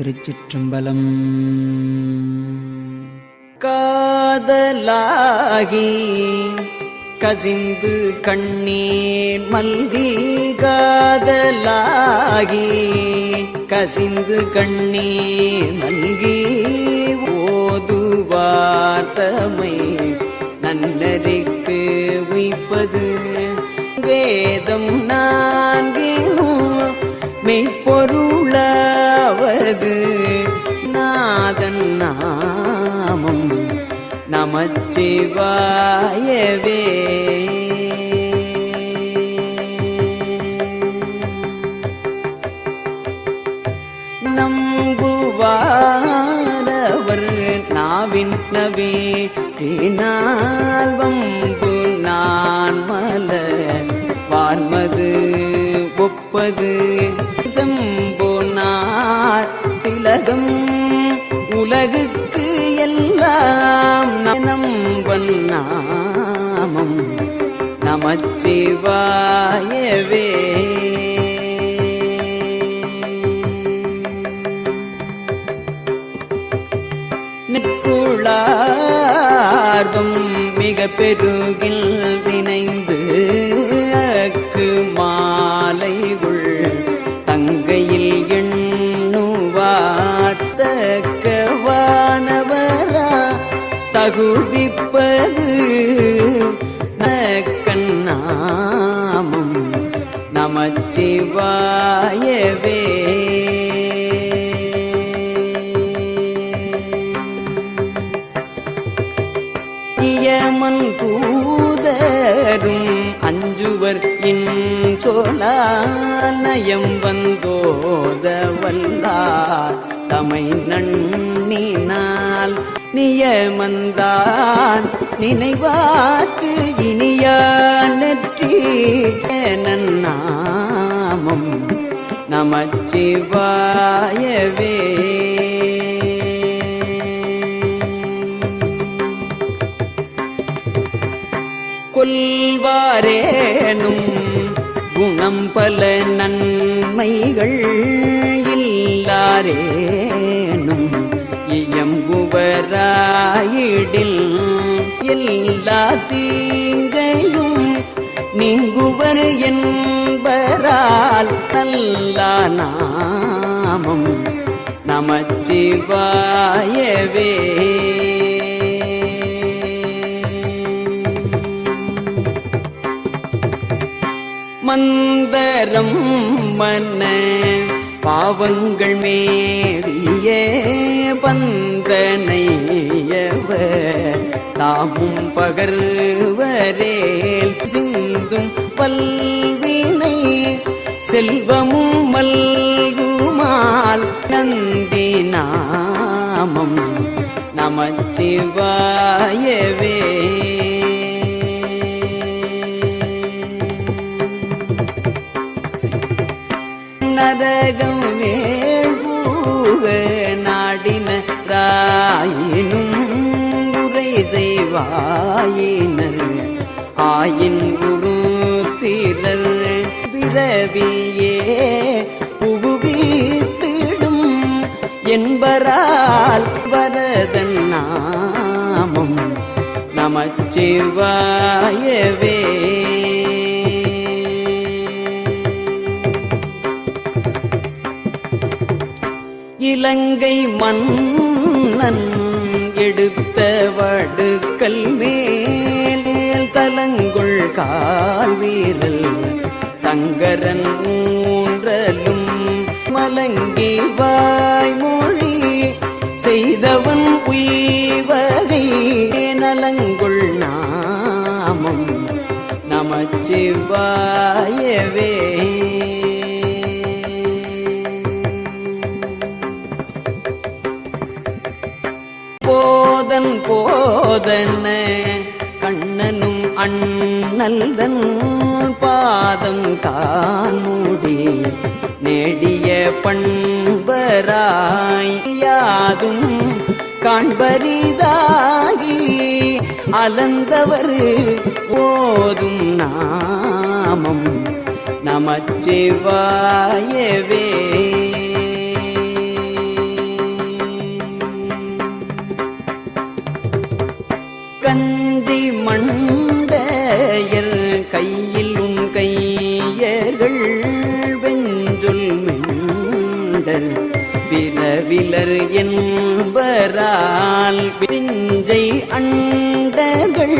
திருச்சிற்றம்பலம். காதலாகி கசிந்து கண்ணீர் மல்கி காதலாகி கசிந்து கண்ணீர் மல்கி ஓதுவார்த்தமை நன்னறிக்கு உய்ப்பது. வேதம் நான் மெய்ப்பொருளாவது நாதன் நாமம் நமச்சிவாயவே. நம்புவாரவர் நாவின் நவே வம்பு நான் மலர் வார்மது ஒப்பது செம்போனார் உலகுக்கு எல்லாம் நம்பன் நாமம் நமச்சிவாயவே. நிற்குளார்வம் மிக பெருகில் நினைந்து தகுவிப்பது நக்கண்ணாமம் நமச்சிவாயவே. இயமன் கூதரும் அஞ்சுவர் இன் சொலானயம் வந்தோத வல்லார் தமை நன்னினால் நியமந்தான். நினைவாக்கு இனியான் நெற்றி நன்னாமம் நமச்சிவாயவே. கொல்வாரேனும் குணம் பல நன்மைகள் இல்லாரேனும் இயம்புவராயிடில் எல்லா தீங்கையும் நீங்குவர் என்பரால் நல்ல நாமம் நமச்சிவாயவே. மந்தரம் மன்ன பாவங்கள் மேவிய பந்தனையவ தாமும் பகர்வரேல் சிந்தும் பல்வினை செல்வமும் மல்குமால் நந்தி நாமம் நமச்சிவாயவே. நரகம் வே ஆயினும் உரை செய்வாயினர். ஆயின் குரு திரர் பிறவியே புகுவித்திடும் என்பரால் வரதன் நாமம். நமச்சிவாயவே. இலங்கை மண் மன்னன் எடுத்த வடுக்கல் மேல் தலங்குள் கால் வீரல். சங்கரன் ஊன்றலும் மலங்கி வாய்மொழி செய்தவன் உய்வகை. நலங்குள் நாமம் நமச்சிவாயவே. போதன் போதன கண்ணனும் அண்ணல்தன் பாதம் தான் மூடி நெடிய பண்பராய் யாதும் காண்பரிதாகி அலந்தவர் போதும் நாமம் நமச்சிவாயவே. கஞ்சி மண்டையர் கையில் உன் கையர்கள் வெஞ்சொல் மிண்டர் பிறவிலர் என்பரால் பிஞ்சை அண்டகள்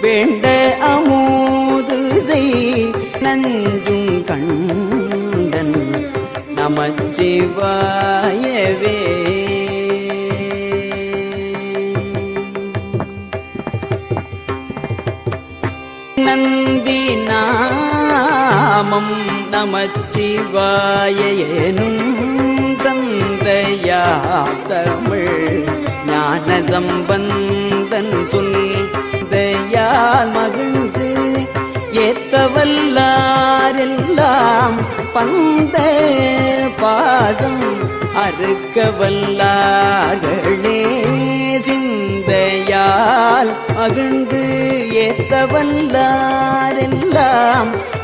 வேண்ட அமோது செய் நஞ்சும் கண்டன். நமச்சிவாயவே நந்தி நாமம் நமச்சிவாயனும் சந்தையா தமிழ் ஞான சம்பந்தன் சொல் தயால் மகிழ்ந்து ஏத்தவல்லாரெல்லாம் பந்த பாசம் அறுக்க வல்லார்களே சிந்தையால் மகிழ்ந்து ஏத்தவல்லாரெல்லாம்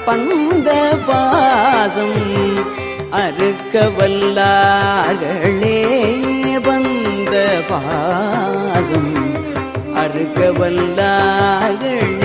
பந்த பாசம் அறுக்க வல்லார்களே பந்த பாசம் அறுக்க வல்லார்கள்